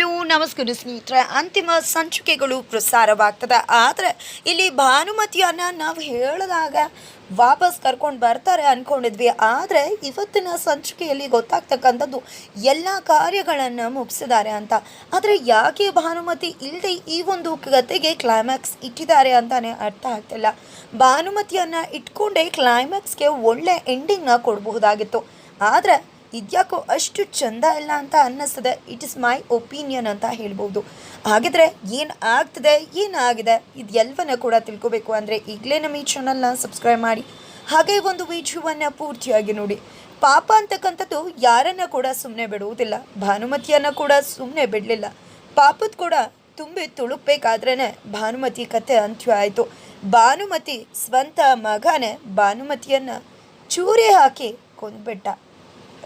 Hello, ನಮಸ್ಕಾರ ಸ್ನೇಹಿತರೆ. ಅಂತಿಮ ಸಂಚಿಕೆಗಳು ಪ್ರಸಾರವಾಗ್ತದೆ. ಆದರೆ ಇಲ್ಲಿ ಭಾನುಮತಿಯನ್ನು ನಾವು ಹೇಳಿದಾಗ ವಾಪಸ್ ಕರ್ಕೊಂಡು ಬರ್ತಾರೆ ಅಂದ್ಕೊಂಡಿದ್ವಿ ಆದರೆ ಇವತ್ತಿನ ಸಂಚಿಕೆಯಲ್ಲಿ ಗೊತ್ತಾಗ್ತಕ್ಕಂಥದ್ದು ಎಲ್ಲ ಕಾರ್ಯಗಳನ್ನು ಮುಗಿಸಿದ್ದಾರೆ ಅಂತ. ಆದರೆ ಯಾಕೆ ಭಾನುಮತಿ ಇಲ್ಲದೆ ಈ ಒಂದು ಕಥೆಗೆ ಕ್ಲೈಮ್ಯಾಕ್ಸ್ ಇಟ್ಟಿದ್ದಾರೆ ಅಂತಲೇ ಅರ್ಥ ಆಗ್ತಿಲ್ಲ. ಭಾನುಮತಿಯನ್ನು ಇಟ್ಕೊಂಡೇ ಕ್ಲೈಮ್ಯಾಕ್ಸ್ಗೆ ಒಳ್ಳೆ ಎಂಡಿಂಗ್ನ ಕೊಡಬಹುದಾಗಿತ್ತು. ಆದರೆ ಇದ್ಯಾಕೋ ಅಷ್ಟು ಚಂದ ಇಲ್ಲ ಅಂತ ಅನ್ನಿಸ್ತದೆ. ಇಟ್ ಇಸ್ ಮೈ ಒಪಿನಿಯನ್ ಅಂತ ಹೇಳ್ಬೋದು. ಹಾಗಿದ್ರೆ ಏನು ಆಗ್ತದೆ ಏನಾಗಿದೆ ಇದು ಎಲ್ಲವನ್ನ ಕೂಡ ತಿಳ್ಕೊಬೇಕು ಅಂದರೆ ಈಗಲೇ ನಮ್ಮ ಈ ಚಾನಲ್ನ ಸಬ್ಸ್ಕ್ರೈಬ್ ಮಾಡಿ. ಹಾಗೆ ಒಂದು ವಿಡಿಯೋವನ್ನು ಪೂರ್ತಿಯಾಗಿ ನೋಡಿ. ಪಾಪ ಅಂತಕ್ಕಂಥದ್ದು ಯಾರನ್ನ ಕೂಡ ಸುಮ್ಮನೆ ಬಿಡುವುದಿಲ್ಲ. ಭಾನುಮತಿಯನ್ನು ಕೂಡ ಸುಮ್ಮನೆ ಬಿಡಲಿಲ್ಲ. ಪಾಪದ ಕೂಡ ತುಂಬಿ ತುಳುಕ್ಬೇಕಾದ್ರೇ ಭಾನುಮತಿ ಕತೆ ಅಂತ್ಯ ಆಯಿತು ಭಾನುಮತಿ ಸ್ವಂತ ಮಗನೇ ಭಾನುಮತಿಯನ್ನು ಚೂರಿ ಹಾಕಿ ಕೊಂದ್ಬಿಟ್ಟ.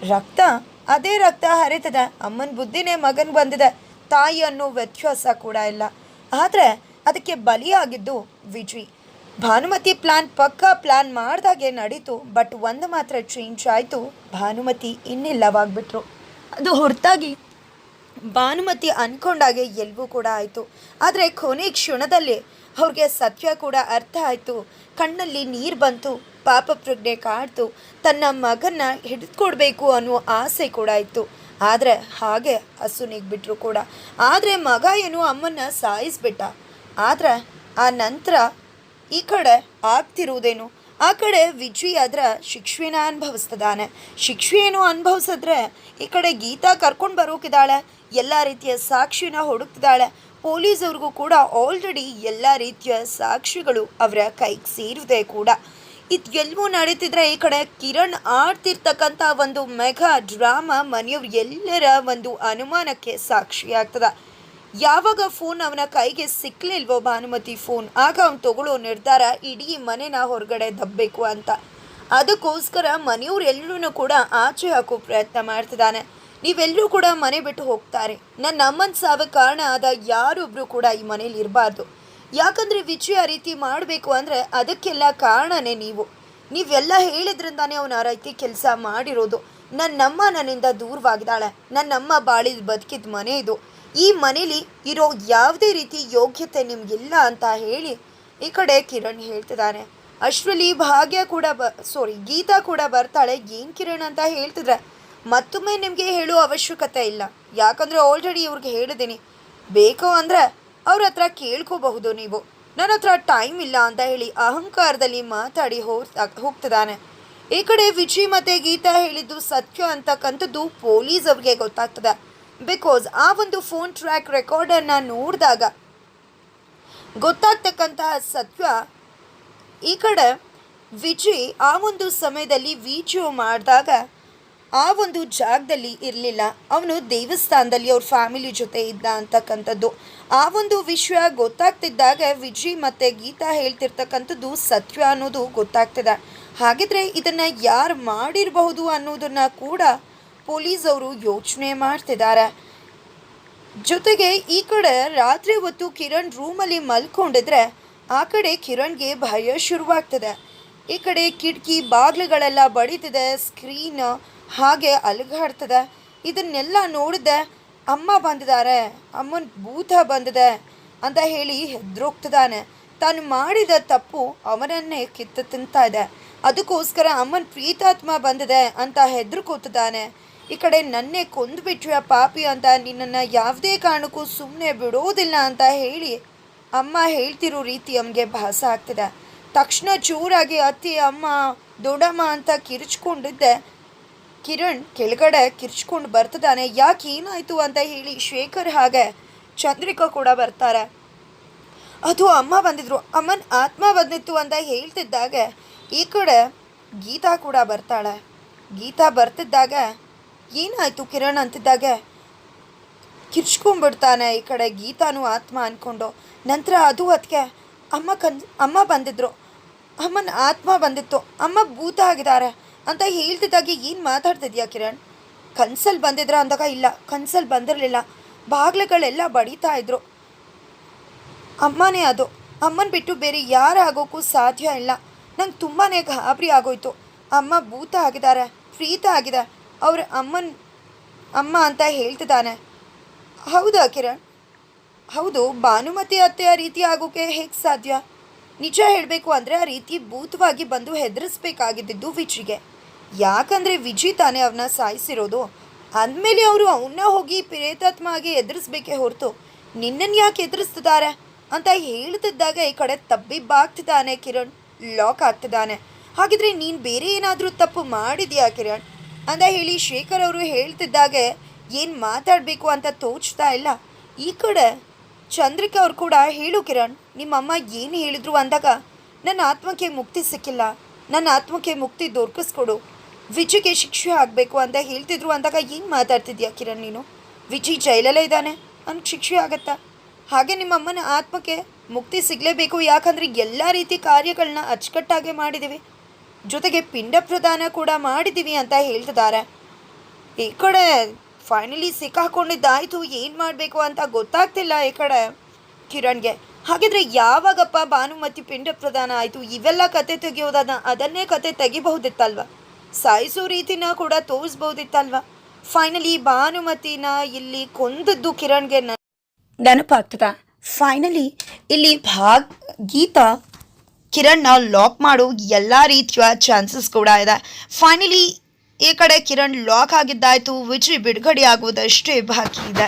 ರಕ್ತ? ಅದೇ ರಕ್ತ ಹರಿತದೆ. ಅಮ್ಮನ ಬುದ್ಧಿನೇ ಮಗನ ಬಂದಿದೆ. ತಾಯಿ ಅನ್ನೋ ವ್ಯತ್ಯಾಸ ಕೂಡ ಇಲ್ಲ. ಆದರೆ ಅದಕ್ಕೆ ಬಲಿಯಾಗಿದ್ದು ವಿಜಯ್ ಭಾನುಮತಿ ಪ್ಲಾನ್ ಪಕ್ಕಾ ಪ್ಲಾನ್ ಮಾಡ್ದಾಗೆ ನಡೀತು. ಬಟ್ ಒಂದು ಮಾತ್ರ ಚೇಂಜ್ ಆಯಿತು. ಭಾನುಮತಿ ಇನ್ನಿಲ್ಲವಾಗ್ಬಿಟ್ರು. ಅದು ಹೊರತಾಗಿ ಭಾನುಮತಿ ಅನ್ಕೊಂಡಾಗೆ ಎಲ್ಲವೂ ಕೂಡ ಆಯಿತು. ಆದರೆ ಕೊನೆ ಕ್ಷಣದಲ್ಲಿ ಅವ್ರಿಗೆ ಸತ್ಯ ಕೂಡ ಅರ್ಥ ಆಯಿತು. ಕಣ್ಣಲ್ಲಿ ನೀರು ಬಂತು, ಪಾಪ ಪ್ರಜ್ಞೆ ಕಾಡ್ತು, ತನ್ನ ಮಗನ್ನ ಹಿಡಿದುಕೊಡ್ಬೇಕು ಅನ್ನೋ ಆಸೆ ಕೂಡ ಇತ್ತು. ಆದರೆ ಹಾಗೆ ಹಸುನಿಗ್ಬಿಟ್ರು ಕೂಡ. ಆದರೆ ಮಗ ಏನು ಅಮ್ಮನ್ನ ಸಾಯಿಸ್ಬಿಟ್ಟ. ಆದರೆ ಆ ನಂತರ ಈ ಕಡೆ ಆಗ್ತಿರುವುದೇನು? ಆ ಕಡೆ ವಿಜಯ್ ಅದರ ಶಿಕ್ಷೆನ ಅನುಭವಿಸ್ತದಾನೆ ಏನು ಅನುಭವಿಸಿದ್ರೆ ಈ ಕಡೆ ಗೀತಾ ಕರ್ಕೊಂಡು ಬರೋಕಿದ್ದಾಳೆ. ಎಲ್ಲ ರೀತಿಯ ಸಾಕ್ಷಿನ ಹುಡುಕ್ತಿದ್ದಾಳೆ. ಪೊಲೀಸವ್ರಿಗೂ ಕೂಡ ಆಲ್ರೆಡಿ ಎಲ್ಲ ರೀತಿಯ ಸಾಕ್ಷಿಗಳು ಅವರ ಕೈಗೆ ಸೇರಿದೆ ಕೂಡ. ಇದು ಎಲ್ಲವೂ ನಡೀತಿದ್ರೆ ಈ ಕಡೆ ಕಿರಣ್ ಆಡ್ತಿರ್ತಕ್ಕಂಥ ಒಂದು ಮೆಗಾ ಡ್ರಾಮಾ ಮನೆಯವ್ರ ಎಲ್ಲರ ಒಂದು ಅನುಮಾನಕ್ಕೆ ಸಾಕ್ಷಿಯಾಗ್ತದ. ಯಾವಾಗ ಫೋನ್ ಅವನ ಕೈಗೆ ಸಿಕ್ಕಲಿಲ್ವೋ ಭಾನುಮತಿ ಫೋನ್ ಆಗ ಅವ್ನು ತಗೊಳ್ಳೋ ನಿರ್ಧಾರ ಇಡೀ ಮನೆನ ಹೊರಗಡೆ ದಬ್ಬಬೇಕು ಅಂತ. ಅದಕ್ಕೋಸ್ಕರ ಮನೆಯವ್ರು ಎಲ್ಲರೂ ಕೂಡ ಆಚೆ ಹಾಕೋ ಪ್ರಯತ್ನ ಮಾಡ್ತಿದ್ದಾನೆ. ನೀವೆಲ್ಲರೂ ಕೂಡ ಮನೆ ಬಿಟ್ಟು ಹೋಗ್ತಾರೆ. ನನ್ನ ಅಮ್ಮನ ಸಾವ ಕಾರಣ ಆದ ಯಾರೊಬ್ಬರು ಕೂಡ ಈ ಮನೇಲಿ ಇರಬಾರ್ದು ಯಾಕಂದರೆ ವಿಜಯ ರೀತಿ ಮಾಡಬೇಕು ಅಂದರೆ ಅದಕ್ಕೆಲ್ಲ ಕಾರಣನೇ ನೀವು. ನೀವೆಲ್ಲ ಹೇಳಿದ್ರಿಂದಾನೇ ಅವನು ಆ ರೀತಿ ಕೆಲಸ ಮಾಡಿರೋದು. ನನ್ನಮ್ಮ ನನ್ನಿಂದ ದೂರವಾಗಿದ್ದಾಳೆ. ನನ್ನಮ್ಮ ಬಾಳಿದ ಬದುಕಿದ ಮನೆ ಇದು. ಈ ಮನೇಲಿ ಇರೋ ಯಾವುದೇ ರೀತಿ ಯೋಗ್ಯತೆ ನಿಮಗಿಲ್ಲ ಅಂತ ಹೇಳಿ ಈ ಕಡೆ ಕಿರಣ್ ಹೇಳ್ತಿದ್ದಾನೆ ಅಶ್ವಲಿ, ಭಾಗ್ಯ ಕೂಡ ಬ ಸಾರಿ ಗೀತಾ ಕೂಡ ಬರ್ತಾಳೆ, ಏನು ಕಿರಣ್ ಅಂತ ಹೇಳ್ತಿದ್ರೆ, ಮತ್ತೊಮ್ಮೆ ನಿಮಗೆ ಹೇಳೋ ಅವಶ್ಯಕತೆ ಇಲ್ಲ. ಯಾಕಂದರೆ ಆಲ್ರೆಡಿ ಇವ್ರಿಗೆ ಹೇಳಿದ್ದೀನಿ. ಬೇಕು ಅಂದರೆ ಅವ್ರ ಹತ್ರ ಕೇಳ್ಕೋಬಹುದು ನೀವು. ನನ್ನ ಹತ್ರ ಟೈಮ್ ಇಲ್ಲ ಅಂತ ಹೇಳಿ ಅಹಂಕಾರದಲ್ಲಿ ಮಾತಾಡಿ ಹೋಗ್ತಾ ಹೋಗ್ತಿದ್ದಾನೆ. ಈ ಕಡೆ ವಿಜಯ್ ಮತ್ತು ಗೀತಾ ಹೇಳಿದ್ದು ಸತ್ಯ ಅಂತಕ್ಕಂಥದ್ದು ಪೊಲೀಸ್ ಅವ್ರಿಗೆ ಗೊತ್ತಾಗ್ತದೆ. ಬಿಕಾಸ್ ಆ ಒಂದು ಫೋನ್ ಟ್ರ್ಯಾಕ್ ರೆಕಾರ್ಡನ್ನು ನೋಡಿದಾಗ ಗೊತ್ತಾಗ್ತಕ್ಕಂತಹ ಸತ್ಯ ಈ ಕಡೆ ವಿಜಯ್ ಆ ಒಂದು ಸಮಯದಲ್ಲಿ ವಿಡಿಯೋ ಮಾಡಿದಾಗ ಆ ಒಂದು ಜಾಗದಲ್ಲಿ ಇರಲಿಲ್ಲ. ಅವನು ದೇವಸ್ಥಾನದಲ್ಲಿ ಅವ್ರ ಫ್ಯಾಮಿಲಿ ಜೊತೆ ಇದ್ದ ಅಂತಕ್ಕಂಥದ್ದು. ಆ ಒಂದು ವಿಷಯ ಗೊತ್ತಾಗ್ತಿದ್ದಾಗ ವಿಜಿ ಮತ್ತು ಗೀತಾ ಹೇಳ್ತಿರ್ತಕ್ಕಂಥದ್ದು ಸತ್ಯ ಅನ್ನೋದು ಗೊತ್ತಾಗ್ತದೆ. ಹಾಗಿದ್ರೆ ಇದನ್ನು ಯಾರು ಮಾಡಿರಬಹುದು ಅನ್ನೋದನ್ನು ಕೂಡ ಪೊಲೀಸ್ ಅವರು ಯೋಚನೆ ಮಾಡ್ತಿದ್ದಾರೆ. ಜೊತೆಗೆ ಈ ಕಡೆ ರಾತ್ರಿ ಹೊತ್ತು ಕಿರಣ್ ರೂಮಲ್ಲಿ ಮಲ್ಕೊಂಡಿದ್ರೆ ಆ ಕಡೆ ಕಿರಣ್ಗೆ ಭಯ ಶುರುವಾಗ್ತದೆ. ಈ ಕಡೆ ಕಿಟಕಿ ಬಾಗಿಲುಗಳೆಲ್ಲ ಬಡಿತಿದೆ ಸ್ಕ್ರೀನ್ ಹಾಗೆ ಅಲುಗಾಡ್ತದೆ. ಇದನ್ನೆಲ್ಲ ನೋಡಿದೆ ಅಮ್ಮ ಬಂದಿದ್ದಾರೆ, ಅಮ್ಮನ ಭೂತ ಬಂದಿದೆ ಅಂತ ಹೇಳಿ ಹೆದ್ರೋಗ್ತಿದ್ದಾನೆ. ತಾನು ಮಾಡಿದ ತಪ್ಪು ಅವನನ್ನೇ ಕಿತ್ತು ತಿಂತಾ ಇದೆ. ಅದಕ್ಕೋಸ್ಕರ ಅಮ್ಮನ ಪ್ರೀತಾತ್ಮ ಬಂದಿದೆ ಅಂತ ಹೆದರ್ಕೋತಿದ್ದಾನೆ. ಈ ಕಡೆ ನನ್ನೇ ಕೊಂದುಬಿಟ್ರೆ ಪಾಪಿ ಅಂತ ನಿನ್ನನ್ನು ಯಾವುದೇ ಕಾರಣಕ್ಕೂ ಸುಮ್ಮನೆ ಬಿಡೋದಿಲ್ಲ ಅಂತ ಹೇಳಿ ಅಮ್ಮ ಹೇಳ್ತಿರೋ ರೀತಿ ಅವನಿಗೆ ಭಾಸ ಆಗ್ತಿದೆ. ತಕ್ಷಣ ಚೂರಾಗಿ ಅತ್ತಿ, ಅಮ್ಮ, ದೊಡ್ಡಮ್ಮ ಅಂತ ಕಿರಿಚ್ಕೊಂಡಿದ್ದೆ. ಕಿರಣ್ ಕೆಳಗಡೆ ಕಿರ್ಚ್ಕೊಂಡು ಬರ್ತಿದ್ದಾನೆ. ಯಾಕೆ ಏನಾಯಿತು ಅಂತ ಹೇಳಿ ಶೇಖರ್ ಹಾಗೆ ಚಂದ್ರಿಕಾ ಕೂಡ ಬರ್ತಾರೆ. ಅದು ಅಮ್ಮ ಬಂದಿದ್ರು. ಅಮ್ಮನ ಆತ್ಮ ಬಂದಿತ್ತು ಅಂತ ಹೇಳ್ತಿದ್ದಾಗ. ಈ ಕಡೆ ಗೀತಾ ಕೂಡ ಬರ್ತಾಳೆ. ಗೀತಾ ಬರ್ತಿದ್ದಾಗ. ಏನಾಯಿತು ಕಿರಣ್ ಅಂತಿದ್ದಾಗ? ಕಿರ್ಚ್ಕೊಂಡ್ಬಿಡ್ತಾನೆ ಈ ಕಡೆ ಗೀತಾನು ಆತ್ಮ ಅಂದ್ಕೊಂಡು ನಂತರ ಅದು ಅದಕ್ಕೆ ಅಮ್ಮ ಕನ್, ಅಮ್ಮ ಬಂದಿದ್ರು. ಅಮ್ಮನ ಆತ್ಮ ಬಂದಿತ್ತು. ಅಮ್ಮ ಭೂತ ಆಗಿದ್ದಾರೆ ಅಂತ ಹೇಳ್ತಿದ್ದಾಗೆ ಏನು ಮಾತಾಡ್ತಿದ್ಯಾ ಕಿರಣ್? ಕನ್ಸಲ್ಲಿ ಬಂದಿದ್ರ ಅಂದಾಗ ಇಲ್ಲ. ಕನ್ಸಲ್ಲಿ ಬಂದಿರಲಿಲ್ಲ. ಬಾಗ್ಲುಗಳೆಲ್ಲ ಬಡಿತಾ ಇದ್ರು. ಅಮ್ಮನೇ ಅದು. ಅಮ್ಮನ ಬಿಟ್ಟು ಬೇರೆ ಯಾರು ಆಗೋಕ್ಕೂ ಸಾಧ್ಯ ಇಲ್ಲ. ನಂಗೆ ತುಂಬಾ ಗಾಬರಿ ಆಗೋಯ್ತು. ಅಮ್ಮ ಭೂತ ಆಗಿದ್ದಾರೆ. ಪ್ರೀತ ಆಗಿದೆ. ಅವ್ರ ಅಮ್ಮನ ಅಮ್ಮ ಅಂತ ಹೇಳ್ತಿದ್ದಾನೆ. ಹೌದಾ ಕಿರಣ್? ಹೌದು. ಭಾನುಮತಿ ಅತ್ತೆಯ ರೀತಿ ಆಗೋಕೆ ಹೇಗೆ ಸಾಧ್ಯ? ನಿಜ ಹೇಳಬೇಕು ಅಂದರೆ ಆ ರೀತಿ ಭೂತವಾಗಿ ಬಂದು ಹೆದರಿಸ್ಬೇಕಾಗಿದ್ದು ವಿಜಿಗೆ ಯಾಕಂದರೆ ವಿಜಿ ತಾನೇ ಅವನ್ನ ಸಾಯಿಸಿರೋದು. ಅಂದಮೇಲೆ ಅವರು ಅವನ್ನ ಹೋಗಿ ಪ್ರೇತಾತ್ಮ ಆಗಿ ಎದುರಿಸ್ಬೇಕೇ ಹೊರತು ನಿನ್ನನ್ನು ಯಾಕೆ ಎದುರಿಸ್ತಿದ್ದಾರೆ ಅಂತ ಹೇಳ್ತಿದ್ದಾಗ ಈ ಕಡೆ ತಬ್ಬಿಬ್ಬಾಗ್ತಿದ್ದಾನೆ ಕಿರಣ್. ಲಾಕ್ ಆಗ್ತಿದ್ದಾನೆ. ಹಾಗಿದ್ರೆ ನೀನು ಬೇರೆ ಏನಾದರೂ ತಪ್ಪು ಮಾಡಿದ್ಯಾ ಕಿರಣ್? ಅಂತ ಹೇಳಿ ಶೇಖರ್ ಅವರು ಹೇಳ್ತಿದ್ದಾಗೆ, ಏನು ಮಾತಾಡಬೇಕು ಅಂತ ತೋಚ್ತಾ ಇಲ್ಲ. ಈ ಕಡೆ ಚಂದ್ರಿಕಾ ಅವ್ರು ಕೂಡ, ಹೇಳು ಕಿರಣ್, ನಿಮ್ಮಮ್ಮ ಏನು ಹೇಳಿದ್ರು? ಅಂದಾಗ, ನನ್ನ ಆತ್ಮಕ್ಕೆ ಮುಕ್ತಿ ಸಿಕ್ಕಿಲ್ಲ. ನನ್ನ ಆತ್ಮಕ್ಕೆ ಮುಕ್ತಿ ದೊರಕಿಸ್ಕೊಡು. ವಿಜಿಗೆ ಶಿಕ್ಷೆ ಆಗಬೇಕು ಅಂತ ಹೇಳ್ತಿದ್ರು ಅಂದಾಗ ಏನು ಮಾತಾಡ್ತಿದ್ಯಾ ಕಿರಣ್ ನೀನು? ವಿಜಿ ಜೈಲಲ್ಲೇ ಇದ್ದಾನೆ. ಅವ್ನಿಗೆ ಶಿಕ್ಷೆ ಆಗತ್ತಾ? ಹಾಗೆ ನಿಮ್ಮಮ್ಮನ ಆತ್ಮಕ್ಕೆ ಮುಕ್ತಿ ಸಿಗಲೇಬೇಕು ಯಾಕಂದರೆ ಎಲ್ಲ ರೀತಿ ಕಾರ್ಯಗಳನ್ನ ಅಚ್ಚುಕಟ್ಟಾಗೆ ಮಾಡಿದ್ದೀವಿ ಜೊತೆಗೆ ಪಿಂಡ ಪ್ರದಾನ ಕೂಡ ಮಾಡಿದ್ದೀವಿ ಅಂತ ಹೇಳ್ತಿದ್ದಾರೆ ಈ ಕಡೆ ಫೈನಲಿ ಸಿಕ್ಕಾಕೊಂಡಿದ್ದಾಯ್ತು. ಏನು ಮಾಡಬೇಕು ಅಂತ ಗೊತ್ತಾಗ್ತಿಲ್ಲ ಈ ಕಡೆ ಕಿರಣ್ಗೆ. ಹಾಗಿದ್ರೆ ಯಾವಾಗಪ್ಪ ಭಾನುಮತಿ ಪಿಂಡ ಪ್ರಧಾನ ಆಯಿತು? ಇವೆಲ್ಲ ಕತೆ ತೆಗೆಯೋದನ್ನ ಅದನ್ನೇ ಕತೆ ತೆಗಿಬಹುದಿತ್ತಲ್ವ? ಸಾಯಿಸೋ ರೀತಿನ ಕೂಡ ತೋರಿಸ್ಬೋದಿತ್ತಲ್ವ ಫೈನಲಿ ಭಾನುಮತಿನ ಇಲ್ಲಿ ಕೊಂದದ್ದು ಕಿರಣ್ಗೆ ನೆನಪಾಗ್ತದ ಫೈನಲಿ ಇಲ್ಲಿ ಭಾಗ್ ಗೀತಾ ಕಿರಣ್ನ ಲಾಕ್ ಮಾಡೋ. ಎಲ್ಲ ರೀತಿಯ ಚಾನ್ಸಸ್ ಕೂಡ ಇದೆ. ಫೈನಲಿ ಈ ಕಡೆ ಕಿರಣ್ ಲಾಕ್ ಆಗಿದ್ದಾಯ್ತು. ವಿಜಯ್ ಬಿಡುಗಡೆ ಆಗುವುದಷ್ಟೇ ಬಾಕಿ ಇದೆ.